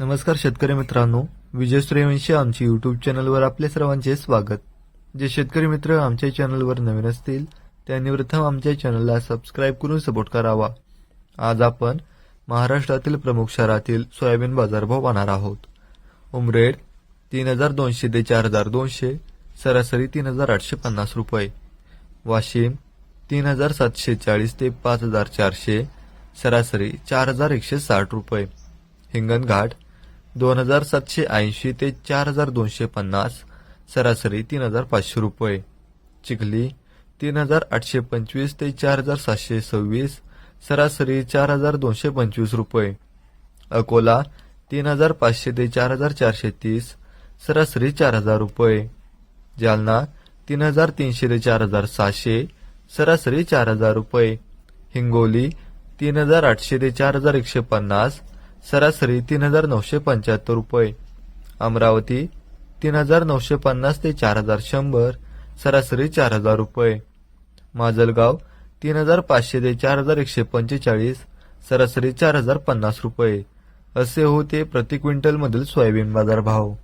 नमस्कार शेतकरी मित्रांनो. विजय सूर्यवंशी आमच्या युट्यूब चॅनलवर आपले सर्वांचे स्वागत. जे शेतकरी मित्र आमच्या चॅनलवर नवीन असतील त्यांनी प्रथम आमच्या चॅनलला सबस्क्राईब करून सपोर्ट करावा. आज आपण महाराष्ट्रातील प्रमुख शहरातील सोयाबीन बाजारभाव पाहणार आहोत. उमरेड तीन हजार दोनशे ते चार हजार दोनशे सरासरी तीन हजार आठशे पन्नास रुपये. वाशिम तीन हजार सातशे चाळीस ते पाच हजार चारशे सरासरी चार हजार एकशे साठ रुपये. हिंगणघाट दोन हजार सातशे ऐंशी ते चार हजार दोनशे पन्नास सरासरी तीन हजार पाचशे रुपये. चिखली तीन हजार आठशे पंचवीस ते चार हजार सातशे सव्वीस सरासरी चार हजार दोनशे पंचवीस रुपये. अकोला तीन हजार पाचशे ते चार हजार चारशे तीस सरासरी चार हजार रुपये. जालना तीन हजार तीनशे ते चार हजार सहाशे सरासरी चार हजार रुपये. हिंगोली तीन हजार आठशे ते चार हजार एकशे पन्नास सरासरी तीन हजार नऊशे पंच्याहत्तर रुपये. अमरावती तीन हजार नऊशे पन्नास ते चार हजार शंभर सरासरी चार हजार रुपये. माजलगाव तीन हजार पाचशे ते चार हजार एकशे पंचेचाळीस सरासरी चार हजार पन्नास रुपये. असे होते प्रति क्विंटल मधील सोयाबीन बाजार भाव